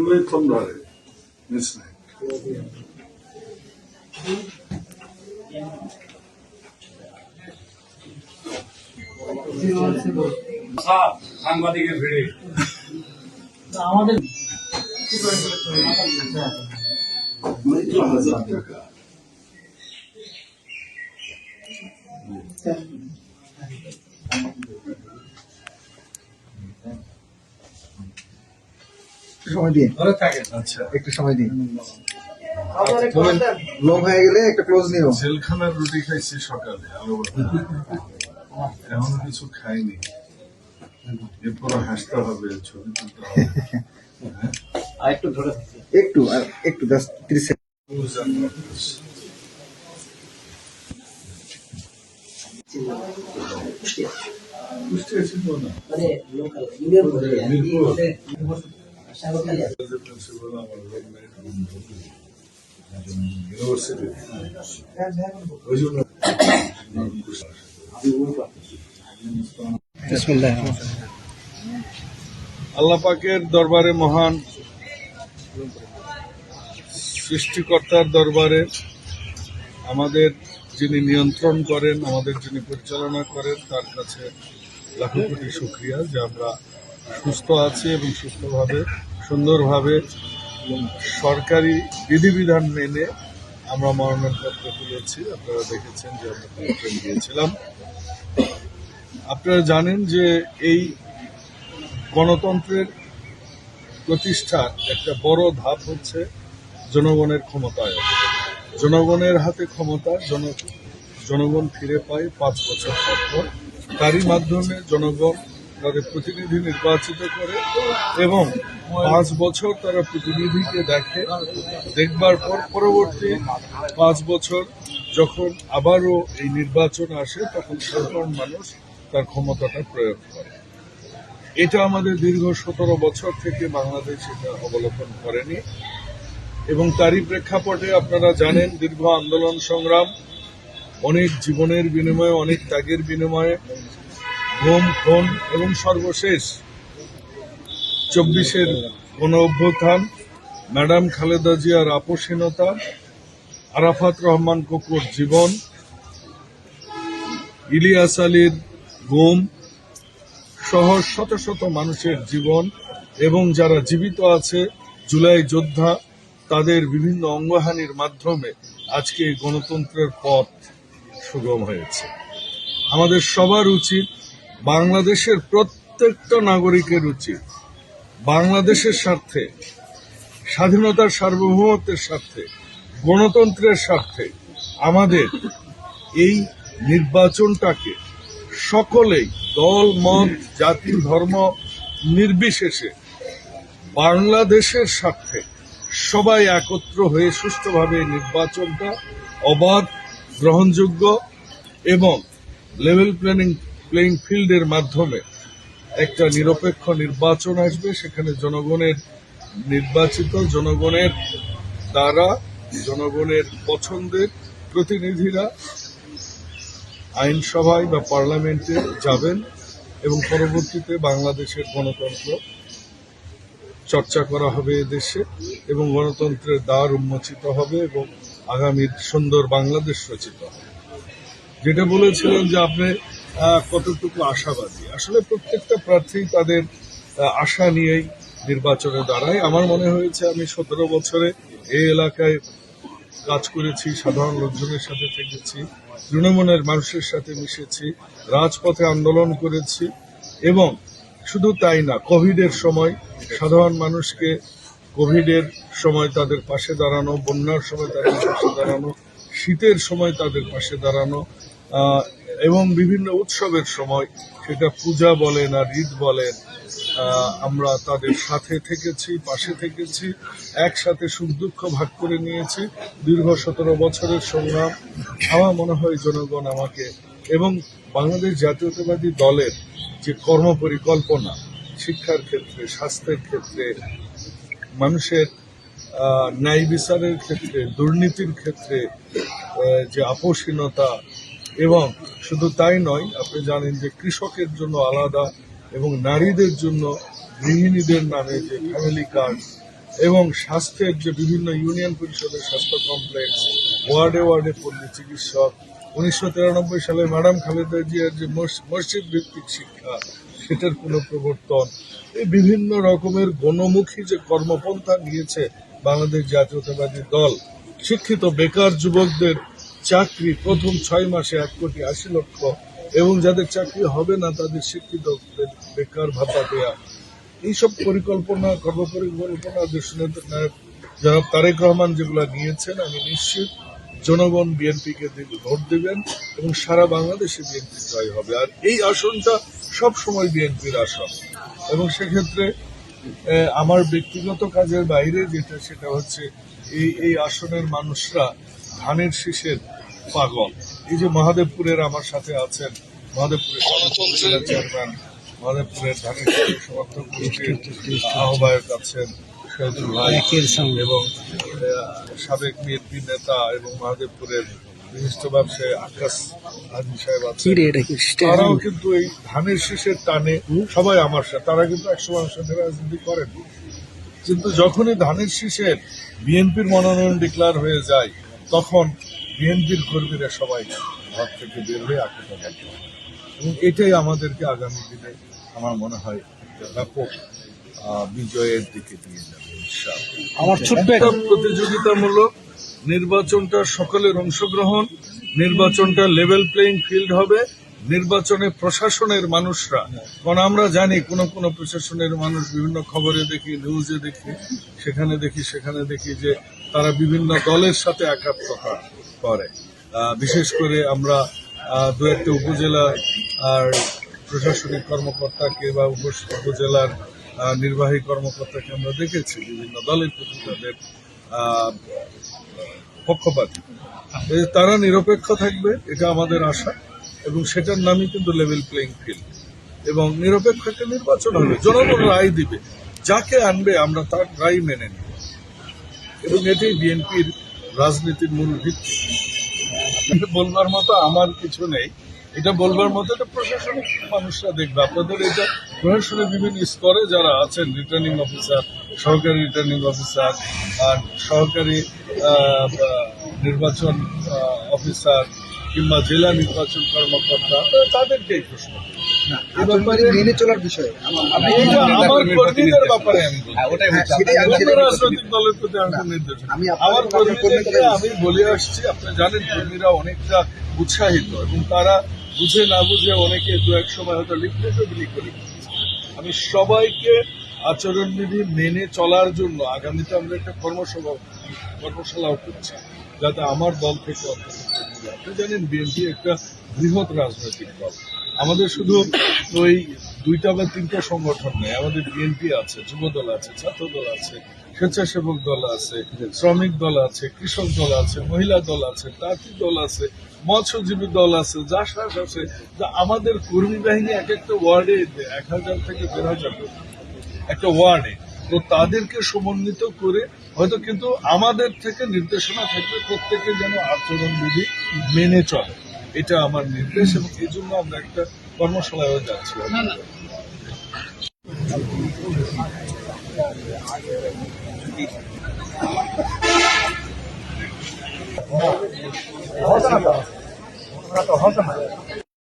দীর্ঘক্ষণ ধরে মিস নাই সাংবাদিকের ভিড়ে আমাদের মাত্র হাজার টাকা একটু সময় দিন। আচ্ছা। একটু সময় দিন। লং হয়ে গেলে একটা ক্লোজ নিও। জেলখানার রুটি খাইছি সকালে এমন কিছু খাইনি। এরপর হাসতে হবে ছবি তুলতে হবে। আর একটু ধরে একটু আর একটু জাস্ট তিরিশ সেকেন্ড Rules and practice. বুঝতে পারছি তো না মানে লোকাল ইউনিয়ন বলে আর কি মিরপুর। ওদের সাগরকালিয়া প্রিন্সিপাল আমার রুমমেট ইউনিভার্সিটি ওই জন্য আল্লাহ পাকের দরবারে মহান সৃষ্টিকর্তার দরবারে আমাদের যিনি নিয়ন্ত্রণ করেন, আমাদের যিনি পরিচালনা করেন, তার কাছে লাখো কোটি শুক্রিয়া যে আমরা সুস্থ আছি এবং সুস্থভাবে, সুন্দরভাবে সরকারি বিধিবিধান মেনে আমরা মনোনয়নপত্র তুলেছি। আপনারা দেখেছেন যে আমরা গিয়েছিলাম আপনারা জানেন যে এই গণতন্ত্রের প্রতিষ্ঠার একটা বড় ধাপ হচ্ছে জনগণের ক্ষমতায়ন জনগণের হাতে ক্ষমতা, জন, জনগণ ফিরে পায় পাঁচ বছর পর। তারই মাধ্যমে জনগণ তাদের প্রতিনিধি নির্বাচিত করে এবং পাঁচ বছর তারা প্রতিনিধিকে দেখে, দেখবার পর পরবর্তী পাঁচ বছর যখন আবারও এই নির্বাচন আসে, তখন সাধারণ মানুষ তার ক্ষমতাটা প্রয়োগ করে। এটা আমাদের দীর্ঘ সতেরো বছর থেকে বাংলাদেশ এটা অবলোকন করেনি। এবং তারই প্রেক্ষাপটে আপনারা জানেন, দীর্ঘ আন্দোলন সংগ্রাম, অনেক জীবনের বিনিময়ে, অনেক ত্যাগের বিনিময়ে ঘুম খুন এবং সর্বশেষ চব্বিশের গণ অভ্যুত্থান ম্যাডাম খালেদা জিয়ার আপসীনতা আরাফাত রহমান কুকুর জীবন, ইলিয়াস আলীর গুম সহ শত শত মানুষের জীবন এবং যারা জীবিত আছে, জুলাই যোদ্ধা, তাদের বিভিন্ন অঙ্গহানির মাধ্যমে আজকে গণতন্ত্রের পথ সুগম হয়েছে। আমাদের সবার উচিত বাংলাদেশের প্রত্যেকটা নাগরিকের উচিত বাংলাদেশের স্বার্থে, স্বাধীনতার সার্বভৌমত্বের স্বার্থে, গণতন্ত্রের স্বার্থে আমাদের এই নির্বাচনটাকে সকলেই দল, মত, জাতি, ধর্ম নির্বিশেষে বাংলাদেশের স্বার্থে সবাই একত্র হয়ে সুষ্ঠুভাবে নির্বাচনটা অবাধ, গ্রহণযোগ্য এবং লেভেল প্ল্যানিং প্লেইং ফিল্ডের মাধ্যমে একটা নিরপেক্ষ নির্বাচন আসবে, সেখানে জনগণের নির্বাচিত জনগণের দ্বারা, জনগণের পছন্দের প্রতিনিধিরা আইনসভায় বা পার্লামেন্টে যাবেন এবং পরবর্তীতে বাংলাদেশের গণতন্ত্র চর্চা করা হবে দেশে এবং গণতন্ত্রের দ্বার উন্মোচিত হবে এবং আগামীর সুন্দর বাংলাদেশ রচিত হবে। যেটা বলেছিলেন যে আপনি কতটুকু আশাবাদী? আসলে প্রত্যেকটা প্রার্থী তাদের আশা নিয়েই নির্বাচনে দাঁড়ায়। আমার মনে হয়েছে আমি সতেরো বছরে এই এলাকায় কাজ করেছি, সাধারণ লোকজনের সাথে থেকেছি, তৃণমূলের মানুষের সাথে মিশেছি, রাজপথে আন্দোলন করেছি এবং শুধু তাই না, কোভিডের সময় সাধারণ মানুষকে কোভিডের সময় তাদের পাশে দাঁড়ানো, বন্যার সময় তাদের পাশে দাঁড়ানো, শীতের সময় তাদের পাশে দাঁড়ানো এবং বিভিন্ন উৎসবের সময় সেটা পূজা বলেন আর ঈদ বলেন আমরা তাদের সাথে থেকেছি, পাশে থেকেছি, একসাথে সুখ দুঃখ ভাগ করে নিয়েছি। দীর্ঘ সতেরো বছরের সংগ্রাম। আমার মনে হয় জনগণ আমাকে এবং বাংলাদেশ জাতীয়তাবাদী দলের যে কর্মপরিকল্পনা, শিক্ষার ক্ষেত্রে, স্বাস্থ্যের ক্ষেত্রে, মানুষের ন্যায় বিচারের ক্ষেত্রে, দুর্নীতির ক্ষেত্রে যে আপোষহীনতা এবং শুধু তাই নয়, আপনি জানেন যে কৃষকের জন্য আলাদা এবং নারীদের জন্য গৃহিণীদের নামে যে ফ্যামিলি কার্ড এবং স্বাস্থ্যের যে বিভিন্ন ইউনিয়ন পরিষদের স্বাস্থ্য কমপ্লেক্স ওয়ার্ডে ওয়ার্ডে পল্লী চিকিৎসক, উনিশশো তিরানব্বই সালে ম্যাডাম খালেদা জিয়ার যে মস- মসজিদ ভিত্তিক শিক্ষা, সেটার কোনো প্রবর্তন, এই বিভিন্ন রকমের গণমুখী যে কর্মপন্থা নিয়েছে বাংলাদেশ জাতীয়তাবাদী দল, শিক্ষিত বেকার যুবকদের চাকরি প্রথম ছয় মাসে এক কোটি আশি লক্ষ এবং যাদের চাকরি হবে না, তাদের শিক্ষিত বেকার ভাতা দেয়া। এইসব পরিকল্পনা, কর্মপরিকল্পনা দেশনেতা নায়ক জনাব তারেক রহমান যেগুলো নিয়েছেন, আমি নিশ্চিত জনগণ বিএনপিকে ভোট দেবেন এবং সারা বাংলাদেশে বিএনপি জয় হবে। আর এই আসনটা সব সময় বিএনপির আসন। এবং সেক্ষেত্রে আমার ব্যক্তিগত কাজের বাইরে যেটা, সেটা হচ্ছে এই এই আসনের মানুষরা ধানের শীষের পাগল। এই যে মহাদেবপুরের আমার সাথে আছেন মহাদেবপুরের উপজেলা চেয়ারম্যান মহাদেবপুরের ধানের সমর্থক আহ্বায়ক আছেন শহীদুল ভাই এবং সাবেক বিএনপি নেতা এবং মহাদেবপুরের বিশিষ্ট ব্যবসায়ী আকাশ সাহেব আছেন। তারাও কিন্তু এই ধানের শীষের টানে সবাই আমার সাথে তারা কিন্তু একশো মানুষ রাজনীতি করেন। কিন্তু যখনই ধানের শীষের বিএনপির মনোনয়ন ডিক্লার হয়ে যায় তখন বিএনপির কর্মীরা সবাই ঘর থেকে বের হয়ে আঁকতে থাকে এবং এটাই আমাদেরকে আগামী দিনে আমার মনে হয় ব্যাপক বিজয়ের দিকে নিয়ে যাবে আমার ছোট্ট প্রতিযোগিতামূলক নির্বাচনটা সকলের অংশগ্রহণ নির্বাচনটা লেভেল প্লেইং ফিল্ড হবে নির্বাচনে প্রশাসনের মানুষরা কারণ আমরা জানি কোন কোন প্রশাসনের মানুষ বিভিন্ন খবরে দেখি নিউজে দেখি সেখানে দেখি সেখানে দেখি যে তারা বিভিন্ন দলের সাথে একাত্মতা করে বিশেষ করে আমরা দু একটা উপজেলা আর প্রশাসনিক কর্মকর্তাকে বা উপজেলার নির্বাহী কর্মকর্তাকে আমরা দেখেছি, বিভিন্ন দলের প্রতি তাদের পক্ষপাতী। তারা নিরপেক্ষ থাকবে, এটা আমাদের আশা, এবং সেটার নামই কিন্তু লেভেল প্লেইং ফিল্ড এবং নিরপেক্ষ একটা নির্বাচন হবে, জনগণ রায় দিবে, যাকে আনবে আমরা তার রায় মেনে নিব। এবং এটাই বিএনপির রাজনীতির মূল ভিত্তি। বলবার মতো আমার কিছু নেই। এটা বলবার মতো এটা প্রশাসনিক মানুষরা দেখবে। আপনাদের এটা প্রশাসনের বিভিন্ন স্তরে যারা আছেন রিটার্নিং অফিসার সহকারী রিটার্নিং অফিসার আর সহকারী নির্বাচন অফিসার কিংবা জেলা নির্বাচন কর্মকর্তা, তাদেরকেই প্রশ্ন। মেনে চলার বিষয় আমি আমার কর্মীদেরকে বলে আসছি আপনি জানেন কর্মীরা অনেকটা উৎসাহিত এবং তারা বুঝে না বুঝে অনেকে দু এক সময় হয়তো লিফলেটও বিলি করে আমি সবাইকে আচরণবিধি মেনে চলার জন্য আগামীতে আমরা একটা কর্মসভা কর্মশালাও করছি যাতে আমার দল থেকে আপনি জানেন বিএনপি একটা বৃহৎ রাজনৈতিক দল। আমাদের শুধু ওই দুইটা বা তিনটা সংগঠন নেই আমাদের বিএনপি আছে যুব দল আছে ছাত্র দল আছে, স্বেচ্ছাসেবক দল আছে, শ্রমিক দল আছে, কৃষক দল আছে, মহিলা দল আছে তাঁতি দল আছে, মৎস্যজীবী দল আছে জাসাস আছে। তা আমাদের কর্মী বাহিনী এক একটা ওয়ার্ডে এক হাজার থেকে দেড় হাজার একটা ওয়ার্ডে। তো তাদেরকে সমন্বিত করে হয়তো কিন্তু আমাদের থেকে নির্দেশনা থাকবে প্রত্যেকে যেন আচরণবিধি মেনে চলে। এটা আমার নির্দেশ এবং এই জন্য আমরা একটা কর্মশালায় যাচ্ছি।